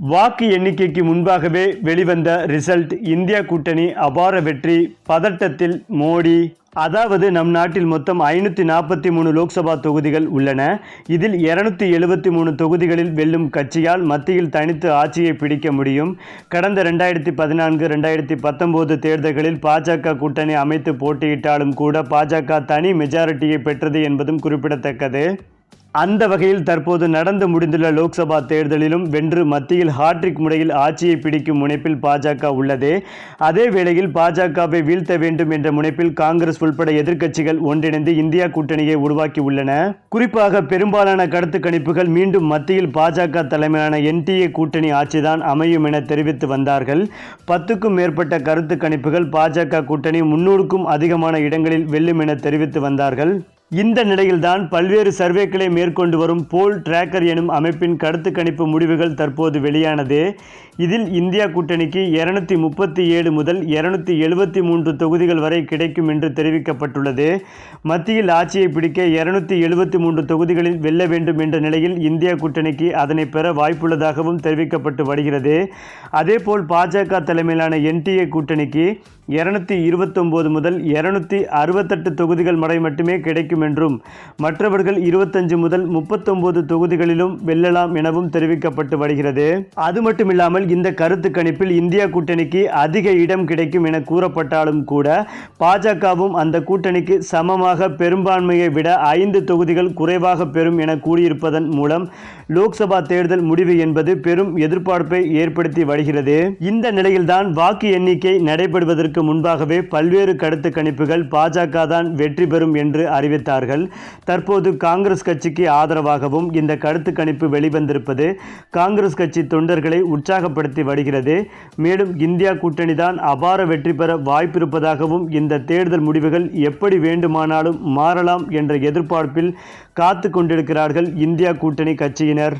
வாக்கு எண்ணிக்கைக்கு முன்பாகவே வெளிவந்த ரிசல்ட் இந்தியா கூட்டணி அபார வெற்றி. பதட்டத்தில் மோடி. அதாவது நம் நாட்டில் மொத்தம் ஐநூற்றி நாற்பத்தி மூணு லோக்சபா தொகுதிகள் உள்ளன. இதில் இருநூத்தி எழுபத்தி மூணு தொகுதிகளில் வெல்லும் கட்சியால் மத்தியில் தனித்து ஆட்சியை பிடிக்க முடியும். கடந்த ரெண்டாயிரத்தி பதினான்கு ரெண்டாயிரத்தி பத்தொம்போது தேர்தல்களில் பாஜக கூட்டணி அமைத்து போட்டியிட்டாலும் கூட பாஜக தனி மெஜாரிட்டியை பெற்றது என்பதும் குறிப்பிடத்தக்கது. அந்த வகையில் தற்போது நடந்து முடிந்துள்ள லோக்சபா தேர்தலிலும் வென்று மத்தியில் ஹாட்ரிக் முறையில் ஆட்சியை பிடிக்கும் முனைப்பில் பாஜக உள்ளது. அதே வேளையில் பாஜகவை வீழ்த்த வேண்டும் என்ற முனைப்பில் காங்கிரஸ் உள்பட எதிர்க்கட்சிகள் ஒன்றிணைந்து இந்தியா கூட்டணியை உருவாக்கி உள்ளன குறிப்பாக பெரும்பாலான கருத்து கணிப்புகள் மீண்டும் மத்தியில் பாஜக தலைமையிலான என்டிஏ கூட்டணி ஆட்சிதான் அமையும் என தெரிவித்து வந்தார்கள். பத்துக்கும் மேற்பட்ட கருத்து கணிப்புகள் பாஜக கூட்டணி முன்னூறுக்கும் அதிகமான இடங்களில் வெல்லும் என தெரிவித்து வந்தார்கள். இந்த நிலையில்தான் பல்வேறு சர்வேக்களை மேற்கொண்டு வரும் போல் டிராக்கர் எனும் அமைப்பின் கருத்து கணிப்பு முடிவுகள் தற்போது வெளியானது. இதில் இந்தியா கூட்டணிக்கு இருநூத்தி முப்பத்தி ஏழு முதல் இருநூத்தி எழுபத்தி மூன்று தொகுதிகள் வரை கிடைக்கும் என்று தெரிவிக்கப்பட்டுள்ளது. மத்தியில் ஆட்சியை பிடிக்க இருநூத்தி எழுபத்தி மூன்று தொகுதிகளில் வெல்ல வேண்டும் என்ற நிலையில் இந்தியா கூட்டணிக்கு அதனை பெற வாய்ப்புள்ளதாகவும் தெரிவிக்கப்பட்டு வருகிறது. அதேபோல் பாஜக தலைமையிலான என்டிஏ கூட்டணிக்கு இருநூத்தி இருபத்தொம்போது முதல் இருநூத்தி அறுபத்தெட்டு தொகுதிகள் வரை மட்டுமே கிடைக்கும் என்றும் மற்றவர்கள் இருபத்தஞ்சு முதல் முப்பத்தொன்பது தொகுதிகளிலும் வெல்லலாம் எனவும் தெரிவிக்கப்பட்டு வருகிறது. அது மட்டுமில்லாமல் இந்த கருத்து கணிப்பில் இந்தியா கூட்டணிக்கு அதிக இடம் கிடைக்கும் என கூறப்பட்டாலும் கூட பாஜகவும் அந்த கூட்டணிக்கு சமமாக பெரும்பான்மையை விட ஐந்து தொகுதிகள் குறைவாக பெறும் என கூறியிருப்பதன் மூலம் லோக்சபா தேர்தல் முடிவு என்பது பெரும் எதிர்பார்ப்பை ஏற்படுத்தி வருகிறது. இந்த நிலையில்தான் வாக்கு எண்ணிக்கை நடைபெறுவதற்கு முன்பாகவே பல்வேறு கருத்து கணிப்புகள் பாஜக தான் வெற்றி பெறும் என்று அறிவித்தார்கள். தற்போது காங்கிரஸ் கட்சிக்கு ஆதரவாகவும் இந்த கருத்து கணிப்பு வெளிவந்திருப்பது காங்கிரஸ் கட்சி தொண்டர்களை உற்சாகப்படுத்தி வருகிறது. மேலும் இந்தியா கூட்டணி தான் அபார வெற்றி பெற வாய்ப்பிருப்பதாகவும் இந்த தேர்தல் முடிவுகள் எப்படி வேண்டுமானாலும் மாறலாம் என்ற எதிர்பார்ப்பில் காத்து கொண்டிருக்கிறார்கள் இந்தியா கூட்டணி கட்சியினர்.